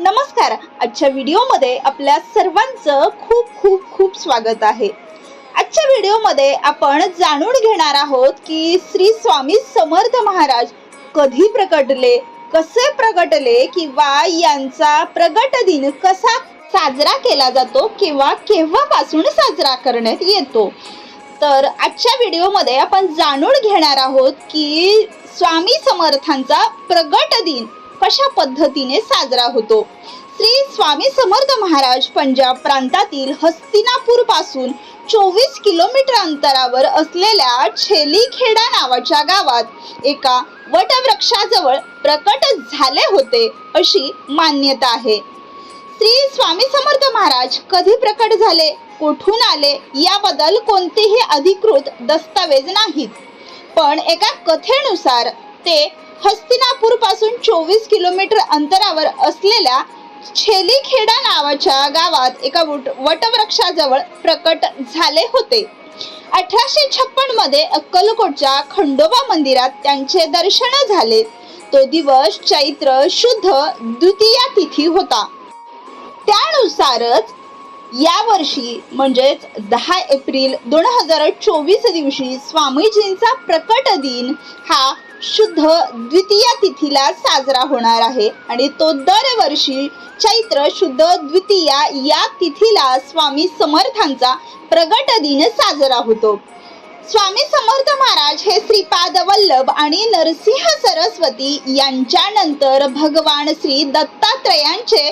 नमस्कार. आजच्या व्हिडिओमध्ये आपल्या सर्वांचं खूप खूप खूप स्वागत आहे. आजच्या व्हिडिओमध्ये आपण जाणून घेणार आहोत की श्री स्वामी समर्थ महाराज कधी प्रकटले कसे प्रकटले किंवा यांचा प्रगट दिन कसा साजरा केला जातो किंवा केव्हापासून साजरा करण्यात येतो. तर आजच्या व्हिडिओमध्ये आपण जाणून घेणार आहोत की स्वामी समर्थांचा प्रगट दिन कशा पद्धतीने साजरा होतो? श्री स्वामी समर्थ महाराज पंजाब प्रांतातील हस्तिनापूरपासून चोवीस किलोमीटर अंतरावर असलेल्या छेलीखेडा नावाच्या गावात एका वटवृक्षाजवळ प्रकट झाले होते अशी मान्यता आहे. श्री स्वामी समर्थ महाराज कधी प्रकट झाले? कुठून आले? याबद्दल कोणतेही अधिकृत दस्तावेज नाहीत. पण एका कथेनुसार ते हस्तिनापूरपासून चोवीस किलोमीटर अंतरावर असलेल्या छेलीखेडा नावाच्या गावात एका वटवृक्षाजवळ प्रकट झाले होते. अठराशे छप्पनमध्ये अक्कलकोटच्या खंडोबा मंदिरात त्यांचे दर्शन झाले. तो दिवस चैत्र शुद्ध द्वितीया तिथी होता. त्यानुसारच या वर्षी म्हणजेच दहा एप्रिल दोन हजार चोवीस दिवशी स्वामीजींचा प्रकट दिन हा शुद्ध द्वितीय तिथीला साजरा होणार आहे. आणि तो दरवर्षी चैत्र शुद्ध द्वितीया या तिथीला स्वामी समर्थांचा प्रगट दिन साजरा होतो. स्वामी समर्थ महाराज हे श्रीपाद वल्लभ आणि नरसिंह सरस्वती यांच्यानंतर भगवान श्री दत्तात्रयांचे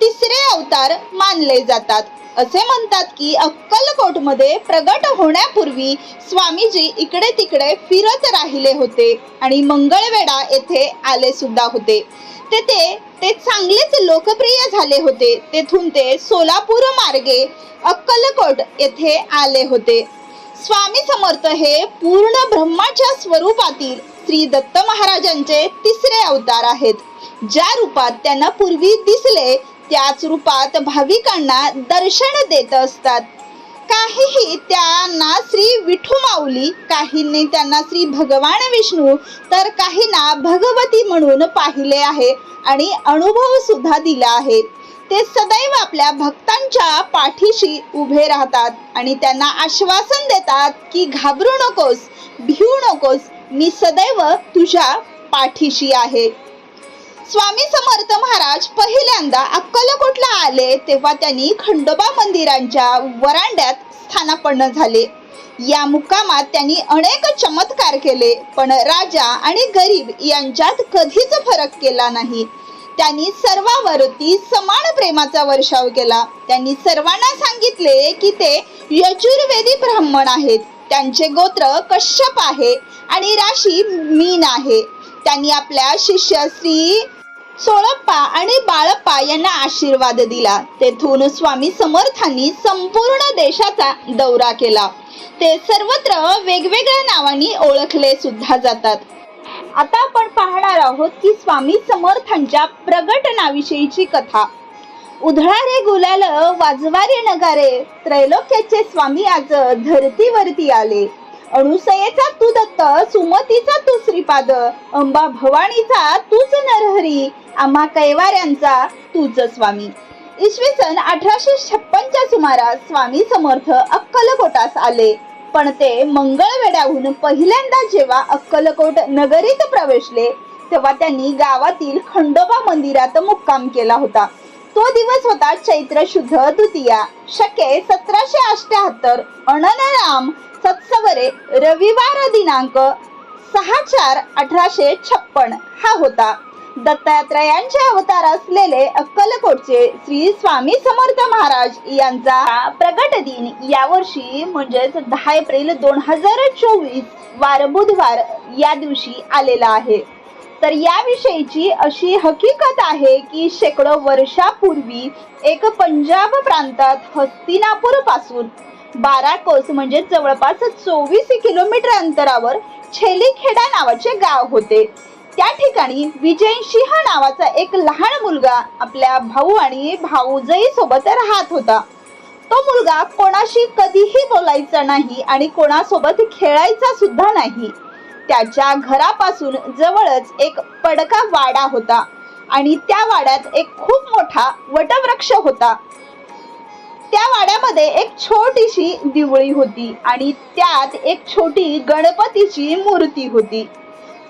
तिसरे अवतार मानले जातात. असे म्हणतात की अक्कलकोटमध्ये प्रगट होण्यापूर्वी स्वामीजी इकडे तिकडे फिरत राहिले होते आणि मंगळवेढा येथे आले सुद्धा होते. तेथे ते चांगलेच लोकप्रिय झाले होते. तेथून ते सोलापूर मार्गे अक्कलकोट येथे आले होते. स्वामी समर्थ हे पूर्ण ब्रह्माच्या स्वरूपातील श्री दत्त महाराजांचे तिसरे अवतार आहेत. ज्या रूपात त्यांना पूर्वी दिसले त्याच रूपात भाविकांना दर्शन देत असतात. काहीही त्यांना श्री विठू माऊली काहींनी त्यांना श्री भगवान विष्णू तर काहींना भगवती म्हणून पाहिले आहे आणि अनुभव सुद्धा दिला आहे. ते सदैव आपल्या भक्तांच्या पाठीशी उभे राहतात आणि त्यांना आश्वासन देतात की घाबरू नकोस भिवू नकोस मी सदैव तुझ्या पाठीशी आहे. स्वामी समर्थ महाराज पहिल्यांदा अक्कलकोटला आले तेव्हा त्यांनी खंडोबा मंदिरांच्या वरांड्यात स्थानापन्न झाले. या मुक्कामात त्यांनी अनेक चमत्कार केले पण राजा आणि गरीब यांच्यात कधीच फरक केला नाही. त्यांनी सर्वावरती समान प्रेमाचा वर्षाव केला. त्यांनी सर्वांना सांगितले की ते यजुर्वेदी ब्राह्मण आहेत. त्यांचे गोत्र कश्यप आहे आणि राशी मीन आहे. त्यांनी आपल्या शिष्य श्री सोळप्पा आणि बाळप्पा यांना आशीर्वाद दिला. तेथून स्वामी समर्थांनी संपूर्ण देशाचा दौरा केला. ते सर्वत्र वेगवेगळ्या नावांनी ओळखले सुद्धा जातात. आता आपण पाहणार आहोत की स्वामी समर्थांच्या प्रगटनाविषयीची कथा. उधळारे गुलाल वाजवारे नगारे त्रैलोक्याचे स्वामी आज धरतीवरती आले. अणुसयेचा तू दत्त सुमतीचा तू श्रीपाद अंबा भवानीचा तूच नरहरी आम्हा कैवाऱ्यांचा तूच स्वामी. इसवी सन अठराशे छप्पनच्या सुमारास स्वामी समर्थ अक्कलकोटास आले. पण ते मंगळवेड्याहून पहिल्यांदा जेव्हा अक्कलकोट नगरीत प्रवेशले तेव्हा त्यांनी गावातील खंडोबा मंदिरात मुक्काम केला होता. तो दिवस होता चैत्र शुद्ध द्वितीया. शके सतराशे अष्ट्याहत्तर अननराम सत्सवरे रविवार दिनांक सहा चार अठराशे छप्पन हा होता. दत्तात्रयांचे अवतार असलेले अक्कलकोटचे श्री स्वामी समर्थ महाराज यांचा प्रगट दिन यावर्षी म्हणजेच दहा एप्रिल दोन हजार चोवीस वार बुधवार या दिवशी आलेला आहे. तर याविषयीची अशी हकीकत आहे की शेकडो वर्षापूर्वी एक पंजाब प्रांतात हस्तिनापूरपासून बारा कोस म्हणजे जवळपास चोवीस किलोमीटर अंतरावर छेलीखेडा नावाचे गाव होते. त्या ठिकाणी विजय सिंह नावाचा एक लहान मुलगा आपल्या भाऊ आणि भाऊजई सोबत राहत होता. तो मुलगा कोणाशी कधीही बोलायचा नाही आणि कोणासोबत खेळायचा सुद्धा नाही. त्याच्या घरापासून जवळच एक पडका वाडा होता. आणि त्या वाड्यात एक खूप मोठा वटवृक्ष होता. त्या वाड्यामध्ये एक छोटीशी दिवळी होती आणि त्यात एक छोटी गणपतीची मूर्ती होती.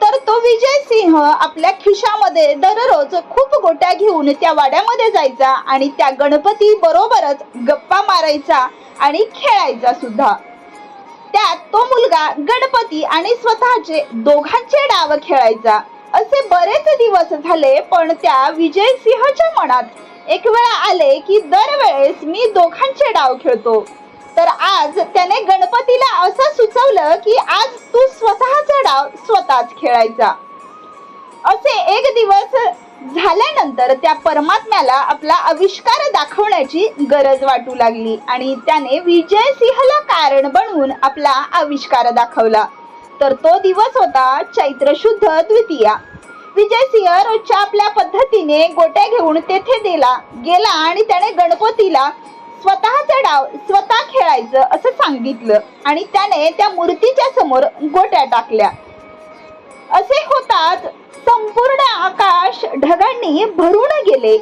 तर तो विजय सिंह आपल्या खिशामध्ये दररोज खूप गोट्या घेऊन त्या वाड्यामध्ये जायचा आणि त्या गणपती बरोबरच गप्पा मारायचा आणि खेळायचा सुद्धा. त्यात तो मुलगा गणपती आणि स्वतःचे दोघांचे डाव खेळायचा. असे बरेच दिवस झाले पण त्या विजय सिंहच्या मनात एक वेळा आले की दरवेळेस मी दोघांचे डाव खेळतो. तर आज त्याने गणपतीला असं सुचवलं की आज तू स्वतःचा डाव स्वतःच खेळायचा. असे एक दिवस झाल्यानंतर त्या परमात्म्याला आपला आविष्कार दाखवण्याची गरज वाटू लागली आणि त्याने विजय सिंहला कारण बनवून आपला आविष्कार दाखवला. तर तो दिवस होता चैत्र शुद्ध द्वितीया. विजय सिंह रोजच्या आपल्या पद्धतीने गोट्या घेऊन तेथे दिला गेला आणि त्याने गणपतीला स्वतःचा डाव स्वतः खेळायचं असं सांगितलं आणि त्याने त्या मूर्तीच्या समोर गोट्या टाकल्या. असे होतात संपूर्ण आकाश ढगांनी भरून गेले.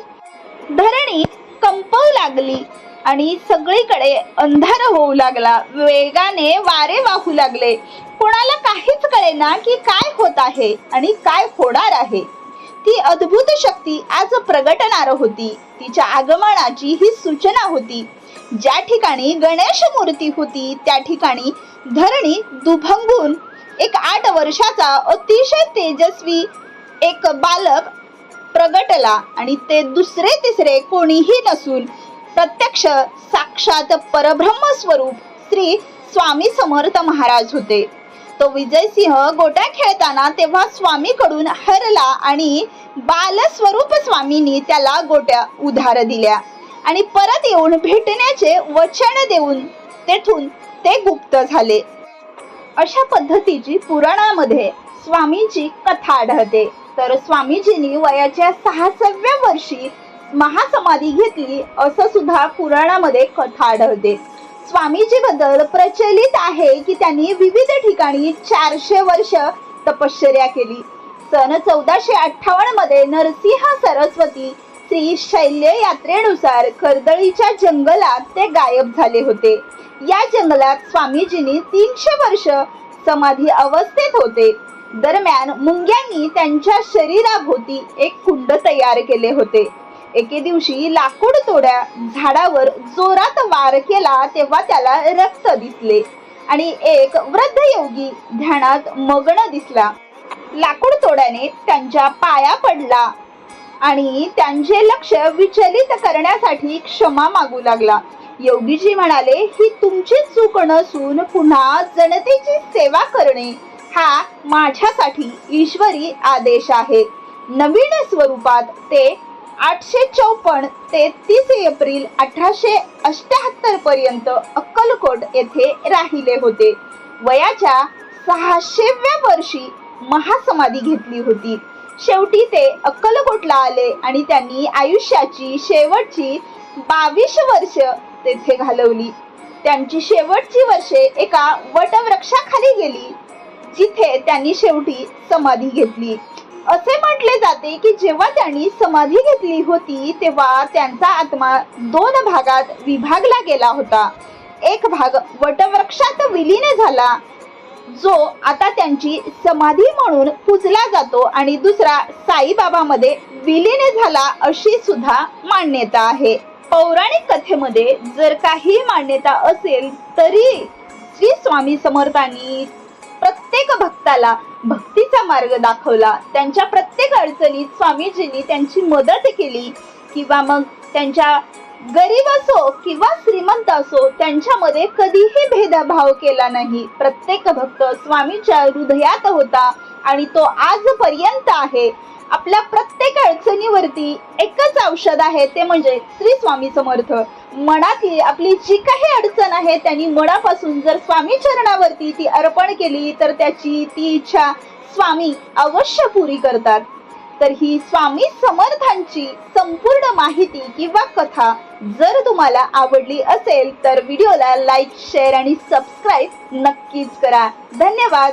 धरणी कंपवू लागली आणि सगळीकडे अंधार होऊ लागला. वेगाने वारे वाहू लागले. कोणाला काहीच कळेना की काय होत आहे आणि काय होणार आहे. ती अद्भुत शक्ती आज प्रगटणार होती. तिच्या आगमनाची ही सूचना होती. ज्या ठिकाणी गणेश मूर्ती होती त्या ठिकाणी धरणी दुभंगून एक आठ वर्षाचा अतिशय तेजस्वी एक बालक प्रगटला आणि ते दुसरे तिसरे कोणीही नसून प्रत्यक्ष साक्षात परब्रह्म स्वरूप श्री स्वामी समर्थ महाराज होते. तो विजयसिंह गोट्या खेळताना तेव्हा स्वामीकडून हरला आणि बालस्वरूप स्वामींनी त्याला गोट्या उधार दिल्या आणि परत येऊन भेटण्याचे वचन देऊन तेथून ते गुप्त झाले. अशा पद्धतीची पुराणामध्ये स्वामींची कथा आढळते. तर स्वामीजींनी वयाच्या सहासव्या वर्षी महासमाधी घेतली असं सुद्धा पुराणामध्ये कथा आढळते. स्वामीजी बद्दल प्रचलित आहे की त्यांनी विविध ठिकाणी चारशे वर्ष तपश्चर्या केली. सन चौदाशे अठ्ठावन्नमध्ये नरसिंह सरस्वती श्री शैल्य यात्रेनुसार कर्दळीच्या जंगलात ते गायब झाले होते. या जंगलात स्वामीजींनी तीनशे वर्ष समाधी अवस्थेत होते. दरम्यान मुंग्यांनी त्यांच्या शरीराभोवती एक कुंड तयार केले होते. एके दिवशी लाकूड तोड्या झाडावर जोरात वार केला तेव्हा त्याला रक्त दिसले आणि एक वृद्ध योगी ध्यानात मग्न दिसला. लाकूड तोड्याने त्यांच्या पाया पडला आणि त्यांचे लक्ष विचलित करण्यासाठी क्षमा मागू लागला. योगीजी म्हणाले ही तुमची चूक नसून पुन्हा जनतेची सेवा करणे हा माझ्यासाठी ईश्वरी आदेश आहे. नवीन स्वरूपात ते आठशे चौपन्न ते तीस एप्रिल अठराशे अष्ट्याहत्तर पर्यंत अक्कलकोट येथे राहिले होते. वयाच्या सहाशेव्या वर्षी महासमाधी घेतली होती. शेवटी ते अक्कलकोटला आले आणि त्यांनी आयुष्याची शेवटची बावीस वर्ष तेथे घालवली. त्यांची शेवटची वर्षे एका वटवृक्षाखाली गेली जिथे त्यांनी शेवटी समाधी घेतली. असे म्हटले जाते की जेव्हा त्यांनी समाधी घेतली होती तेव्हा त्यांचा आत्मा दोन भागात विभागला गेला होता. एक भाग वटवृक्षात विलीन झाला जो आता त्यांची समाधी म्हणून पूजला जातो आणि दुसरा साईबाबामध्ये विलीन झाला अशी सुद्धा मान्यता आहे. पौराणिक कथेमध्ये जर काही मान्यता असेल तरी श्री स्वामी समर्थांनी प्रत्येक भक्ताला भक्तीचा मार्ग दाखवला. त्यांच्या प्रत्येक अडचणीत स्वामीजींनी त्यांची मदत केली किंवा मग त्यांच्या गरीब असो किंवा श्रीमंत असो त्यांच्यामध्ये कधीही भेदभाव केला नाही. प्रत्येक भक्त स्वामीच्या हृदयात होता. आणि तो आजपर्यंत आहे. आपल्या प्रत्येक अडचणीवरती एकच औषध आहे ते म्हणजे श्री स्वामी समर्थ. मनातली आपली जी काही अडचण आहे त्यांनी मनापासून जर स्वामी चरणावरती ती अर्पण केली तर त्याची ती इच्छा स्वामी अवश्य पुरी करतात. तर ही स्वामी समर्थांची संपूर्ण माहिती किंवा कथा जर तुम्हाला आवडली असेल तर व्हिडिओला लाईक शेअर आणि सबस्क्राईब नक्कीच करा. धन्यवाद!